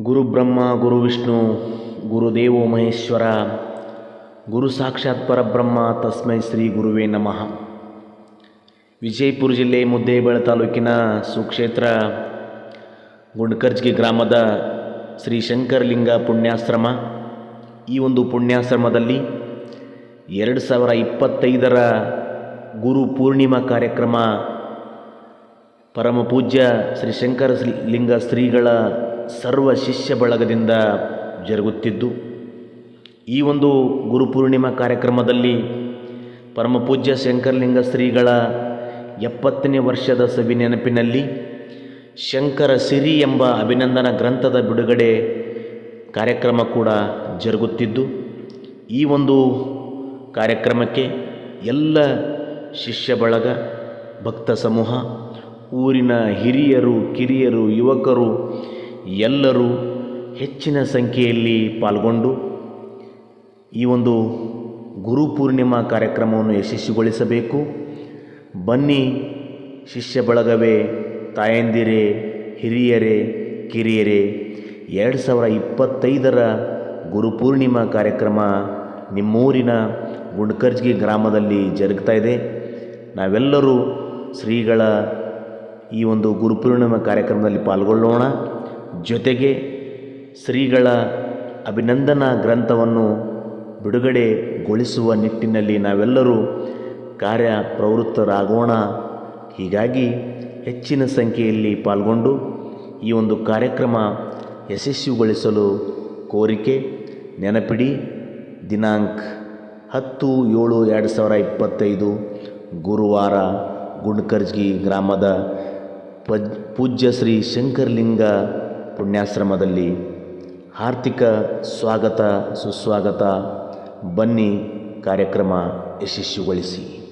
ಗುರುಬ್ರಹ್ಮ ಗುರು ವಿಷ್ಣು ಗುರುದೇವೋ ಮಹೇಶ್ವರ, ಗುರು ಸಾಕ್ಷಾತ್ ಪರಬ್ರಹ್ಮ, ತಸ್ಮೈ ಶ್ರೀ ಗುರುವೇ ನಮಃ. ವಿಜಯಪುರ ಜಿಲ್ಲೆ ಮುದ್ದೇಬೇಳ ತಾಲೂಕಿನ ಸುಕ್ಷೇತ್ರ, ಗುಂಡ್ಕರ್ಜ್ಗಿ ಗ್ರಾಮದ ಶ್ರೀ ಶಂಕರಲಿಂಗ ಪುಣ್ಯಾಶ್ರಮ. ಈ ಒಂದು ಪುಣ್ಯಾಶ್ರಮದಲ್ಲಿ ಎರಡು ಸಾವಿರ ಇಪ್ಪತ್ತೈದರ ಗುರು ಪೂರ್ಣಿಮಾ ಕಾರ್ಯಕ್ರಮ, ಪರಮ ಪೂಜ್ಯ ಶ್ರೀ ಶಂಕರ ಲಿಂಗ ಶ್ರೀಗಳ ಸರ್ವ ಶಿಷ್ಯ ಬಳಗದಿಂದ ಜರುಗುತ್ತಿದ್ದು, ಈ ಒಂದು ಗುರುಪೂರ್ಣಿಮಾ ಕಾರ್ಯಕ್ರಮದಲ್ಲಿ ಪರಮಪೂಜ್ಯ ಶಂಕರಲಿಂಗ ಶ್ರೀಗಳ ಎಪ್ಪತ್ತನೇ ವರ್ಷದ ಸವಿ ನೆನಪಿನಲ್ಲಿ ಶಂಕರ ಸಿರಿ ಎಂಬ ಅಭಿನಂದನಾ ಗ್ರಂಥದ ಬಿಡುಗಡೆ ಕಾರ್ಯಕ್ರಮ ಕೂಡ ಜರುಗುತ್ತಿದ್ದು, ಈ ಒಂದು ಕಾರ್ಯಕ್ರಮಕ್ಕೆ ಎಲ್ಲ ಶಿಷ್ಯ ಬಳಗ, ಭಕ್ತ ಸಮೂಹ, ಊರಿನ ಹಿರಿಯರು, ಕಿರಿಯರು, ಯುವಕರು ಎಲ್ಲರೂ ಹೆಚ್ಚಿನ ಸಂಖ್ಯೆಯಲ್ಲಿ ಪಾಲ್ಗೊಂಡು ಈ ಒಂದು ಗುರುಪೂರ್ಣಿಮಾ ಕಾರ್ಯಕ್ರಮವನ್ನು ಯಶಸ್ವಿಗೊಳಿಸಬೇಕು. ಬನ್ನಿ ಶಿಷ್ಯ ಬಳಗವೇ, ತಾಯಂದಿರೇ, ಹಿರಿಯರೇ, ಕಿರಿಯರೇ, ಎರಡು ಸಾವಿರ ಇಪ್ಪತ್ತೈದರ ಗುರುಪೂರ್ಣಿಮಾ ಕಾರ್ಯಕ್ರಮ ನಿಮ್ಮೂರಿನ ಗುಂಡ್ಕರ್ಜ್ಗಿ ಗ್ರಾಮದಲ್ಲಿ ಜರುಗ್ತಾ ಇದೆ. ನಾವೆಲ್ಲರೂ ಶ್ರೀಗಳ ಈ ಒಂದು ಗುರುಪೂರ್ಣಿಮಾ ಕಾರ್ಯಕ್ರಮದಲ್ಲಿ ಪಾಲ್ಗೊಳ್ಳೋಣ. ಜೊತೆಗೆ ಶ್ರೀಗಳ ಅಭಿನಂದನಾ ಗ್ರಂಥವನ್ನು ಬಿಡುಗಡೆಗೊಳಿಸುವ ನಿಟ್ಟಿನಲ್ಲಿ ನಾವೆಲ್ಲರೂ ಕಾರ್ಯ ಪ್ರವೃತ್ತರಾಗೋಣ ಹೀಗಾಗಿ ಹೆಚ್ಚಿನ ಸಂಖ್ಯೆಯಲ್ಲಿ ಪಾಲ್ಗೊಂಡು ಈ ಒಂದು ಕಾರ್ಯಕ್ರಮ ಯಶಸ್ವಿಗೊಳಿಸಲು ಕೋರಿಕೆ, ನೆನಪಿಡಿ, ದಿನಾಂಕ ಹತ್ತು ಏಳು ಎರಡು ಸಾವಿರ ಇಪ್ಪತ್ತೈದು ಗುರುವಾರ ಗುಂಡ್ಕರ್ಜ್ಗಿ ಗ್ರಾಮದ ಪಜ್, ಪೂಜ್ಯ ಶ್ರೀ ಶಂಕರಲಿಂಗ ಪುಣ್ಯಾಶ್ರಮದಲ್ಲಿ ಹಾರ್ದಿಕ ಸ್ವಾಗತ ಸುಸ್ವಾಗತ. ಬನ್ನಿ ಕಾರ್ಯಕ್ರಮ ಯಶಸ್ವಿಗೊಳಿಸಿ.